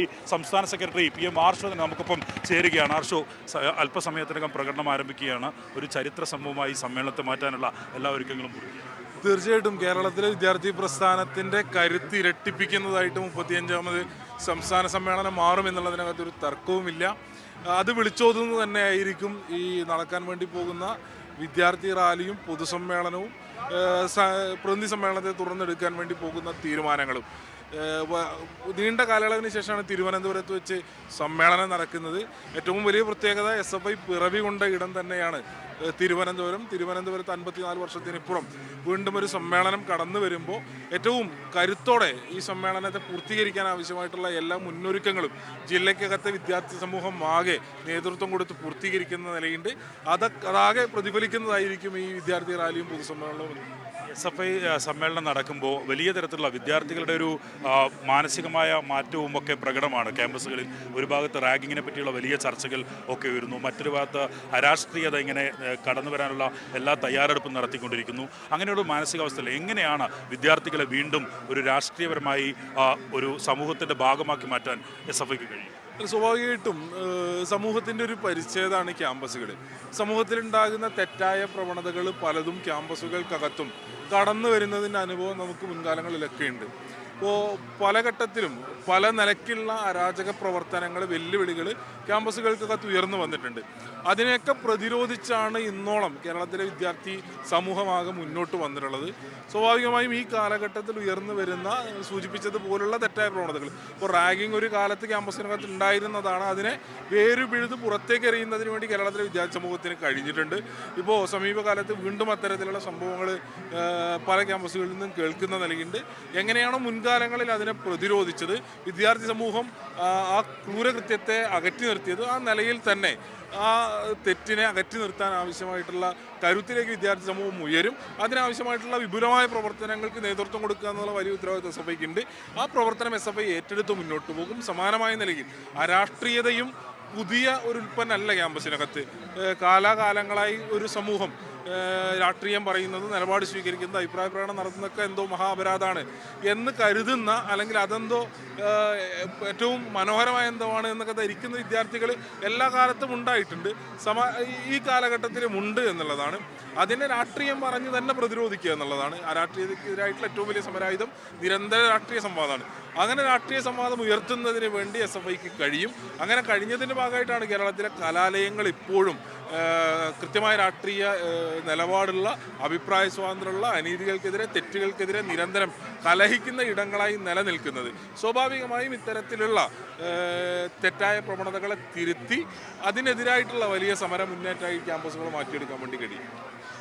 ഈ സംസ്ഥാന secretary P M Arsho തന്നെ നമുക്കൊപ്പം ചേരുകയാണ്. ആർഷോ അല്പസമയത്തിനകം പ്രകടനം ആരംഭിക്കുകയാണ്. ഒരു ചരിത്ര സംഭവമായി സമ്മേളനത്തെ മാറ്റാനുള്ള എല്ലാ ഒരുക്കങ്ങളും തീർച്ചയായിട്ടും കേരളത്തിലെ വിദ്യാർത്ഥി പ്രസ്ഥാനത്തിന്റെ കരുത്ത് ഇരട്ടിപ്പിക്കുന്നതായിട്ട് മുപ്പത്തിയഞ്ചാമത് സംസ്ഥാന സമ്മേളനം മാറും എന്നുള്ളതിനകത്ത് ഒരു തർക്കവുമില്ല. അത് വിളിച്ചോതുന്നു തന്നെ ആയിരിക്കും ഈ നടക്കാൻ വേണ്ടി പോകുന്ന വിദ്യാർത്ഥി റാലിയും പൊതുസമ്മേളനവും പ്രതിനിധി സമ്മേളനത്തെ തുറന്നെടുക്കാൻ വേണ്ടി പോകുന്ന തീരുമാനങ്ങളും. നീണ്ട കാലയളവിന് ശേഷമാണ് തിരുവനന്തപുരത്ത് വെച്ച് സമ്മേളനം നടക്കുന്നത്. ഏറ്റവും വലിയ പ്രത്യേകത എസ് എഫ് ഐ പിറവി കൊണ്ട ഇടം തന്നെയാണ്. തിരുവനന്തപുരം. തിരുവനന്തപുരത്ത് അൻപത്തിനാല് വർഷത്തിനിപ്പുറം വീണ്ടും ഒരു സമ്മേളനം കടന്നു വരുമ്പോൾ ഏറ്റവും കരുത്തോടെ ഈ സമ്മേളനത്തെ പൂർത്തീകരിക്കാൻ ആവശ്യമായിട്ടുള്ള എല്ലാ മുന്നൊരുക്കങ്ങളും ജില്ലയ്ക്കകത്തെ വിദ്യാർത്ഥി സമൂഹം ആകെ നേതൃത്വം കൊടുത്ത് പൂർത്തീകരിക്കുന്ന നിലയുണ്ട്. അത് അതാകെ പ്രതിഫലിക്കുന്നതായിരിക്കും ഈ വിദ്യാർത്ഥി റാലിയും പൊതുസമ്മേളനവും. എസ് എഫ് ഐ സമ്മേളനം നടക്കുമ്പോൾ വലിയ തരത്തിലുള്ള വിദ്യാർത്ഥികളുടെ ഒരു മാനസികമായ മാറ്റവും ഒക്കെ പ്രകടമാണ്. ക്യാമ്പസുകളിൽ ഒരു ഭാഗത്ത് റാഗിങ്ങിനെ പറ്റിയുള്ള വലിയ ചർച്ചകൾ ഒക്കെ വരുന്നു മറ്റൊരു ഭാഗത്ത് അരാഷ്ട്രീയത ഇങ്ങനെ കടന്നു വരാനുള്ള എല്ലാ തയ്യാറെടുപ്പും നടത്തിക്കൊണ്ടിരിക്കുന്നു. അങ്ങനെയുള്ള മാനസികാവസ്ഥയിൽ എങ്ങനെയാണ് വിദ്യാർത്ഥികളെ വീണ്ടും ഒരു രാഷ്ട്രീയപരമായി ഒരു സമൂഹത്തിന്റെ ഭാഗമാക്കി മാറ്റാൻ എസ് എഫ് ഐക്ക് കഴിയും? സ്വാഭാവികമായിട്ടും സമൂഹത്തിന്റെ ഒരു പരിച്ഛേദമാണ് ക്യാമ്പസുകൾ സമൂഹത്തിലുണ്ടാകുന്ന തെറ്റായ പ്രവണതകൾ പലതും ക്യാമ്പസുകൾക്കകത്തും കടന്നു വരുന്നതിന്റെ അനുഭവം നമുക്ക് മുൻകാലങ്ങളിലൊക്കെ ഉണ്ട് ഇപ്പോൾ പല ഘട്ടത്തിലും പല നിലയ്ക്കുള്ള അരാജക പ്രവർത്തനങ്ങൾ വെല്ലുവിളികൾ ക്യാമ്പസുകൾക്കകത്ത് ഉയർന്നു വന്നിട്ടുണ്ട്. അതിനെയൊക്കെ പ്രതിരോധിച്ചാണ് ഇന്നോളം കേരളത്തിലെ വിദ്യാർത്ഥി സമൂഹമാകെ മുന്നോട്ട് വന്നിട്ടുള്ളത്. സ്വാഭാവികമായും ഈ കാലഘട്ടത്തിൽ ഉയർന്നു വരുന്ന സൂചിപ്പിച്ചതുപോലുള്ള തെറ്റായ പ്രവണതകൾ. ഇപ്പോൾ റാഗിങ് ഒരു കാലത്ത് ക്യാമ്പസിനകത്ത് ഉണ്ടായിരുന്നതാണ്. അതിനെ വേരുപിഴുത് പുറത്തേക്ക് എറിയുന്നതിന് വേണ്ടി കേരളത്തിലെ വിദ്യാർത്ഥി സമൂഹത്തിന് കഴിഞ്ഞിട്ടുണ്ട്. ഇപ്പോൾ സമീപകാലത്ത് വീണ്ടും അത്തരത്തിലുള്ള സംഭവങ്ങൾ പല ക്യാമ്പസുകളിൽ നിന്നും കേൾക്കുന്ന നിലയുണ്ട്. എങ്ങനെയാണോ മുൻകാലങ്ങളിൽ അതിനെ പ്രതിരോധിച്ചത്. വിദ്യാർത്ഥി സമൂഹം ആ, ക്രൂരകൃത്യത്തെ അകറ്റി നിർത്തിയത് ആ നിലയിൽ തന്നെ. ആ തെറ്റിനെ അകറ്റി നിർത്താൻ ആവശ്യമായിട്ടുള്ള കരുത്തിലേക്ക് വിദ്യാർത്ഥി സമൂഹം ഉയരും. അതിനാവശ്യമായിട്ടുള്ള വിപുലമായ പ്രവർത്തനങ്ങൾക്ക് നേതൃത്വം കൊടുക്കുക എന്നുള്ള വലിയ ഉത്തരവാദിത്വം എസ് എഫ് ഐക്ക് ഉണ്ട്. ആ പ്രവർത്തനം എസ് എഫ് ഐ ഏറ്റെടുത്ത് മുന്നോട്ട് പോകും. സമാനമായ നിലയിൽ അരാഷ്ട്രീയതയും പുതിയ ഒരു ഉൽപ്പന്നമല്ല ക്യാമ്പസിനകത്ത്. കാലാകാലങ്ങളായി ഒരു സമൂഹം രാഷ്ട്രീയം പറയുന്നത് നിലപാട് സ്വീകരിക്കുന്നത് അഭിപ്രായ പ്രകടനം നടത്തുന്നതൊക്കെ എന്തോ മഹാപരാധാണ് എന്ന് കരുതുന്ന അല്ലെങ്കിൽ അതെന്തോ ഏറ്റവും മനോഹരമായ എന്തോ ആണ് എന്നൊക്കെ ധരിക്കുന്ന വിദ്യാർത്ഥികൾ എല്ലാ കാലത്തും ഉണ്ടായിട്ടുണ്ട്. സമ ഈ കാലഘട്ടത്തിലും ഉണ്ട് എന്നുള്ളതാണ്. അതിനെ രാഷ്ട്രീയം പറഞ്ഞ് തന്നെ പ്രതിരോധിക്കുക എന്നുള്ളതാണ്. ആ രാഷ്ട്രീയത്തിനെതിരായിട്ടുള്ള ഏറ്റവും വലിയ സമരായുധം നിരന്തര രാഷ്ട്രീയ സംവാദമാണ്. അങ്ങനെ രാഷ്ട്രീയ സംവാദം ഉയർത്തുന്നതിന് വേണ്ടി എസ് എഫ് ഐക്ക് കഴിയും. അങ്ങനെ കഴിഞ്ഞതിന്റെ ഭാഗമായിട്ടാണ് കേരളത്തിലെ കലാലയങ്ങൾ ഇപ്പോഴും കൃത്യമായ രാഷ്ട്രീയ നിലപാടുള്ള അഭിപ്രായ സ്വാതന്ത്ര്യമുള്ള അനീതികൾക്കെതിരെ തെറ്റുകൾക്കെതിരെ നിരന്തരം കലഹിക്കുന്ന ഇടങ്ങളായി നിലനിൽക്കുന്നത്. സ്വാഭാവികമായും ഇത്തരത്തിലുള്ള തെറ്റായ പ്രവണതകളെ തിരുത്തി അതിനെതിരായിട്ടുള്ള വലിയ സമര മുന്നേറ്റമായി ക്യാമ്പസുകൾ മാറ്റിയെടുക്കാൻ വേണ്ടി കഴിയും.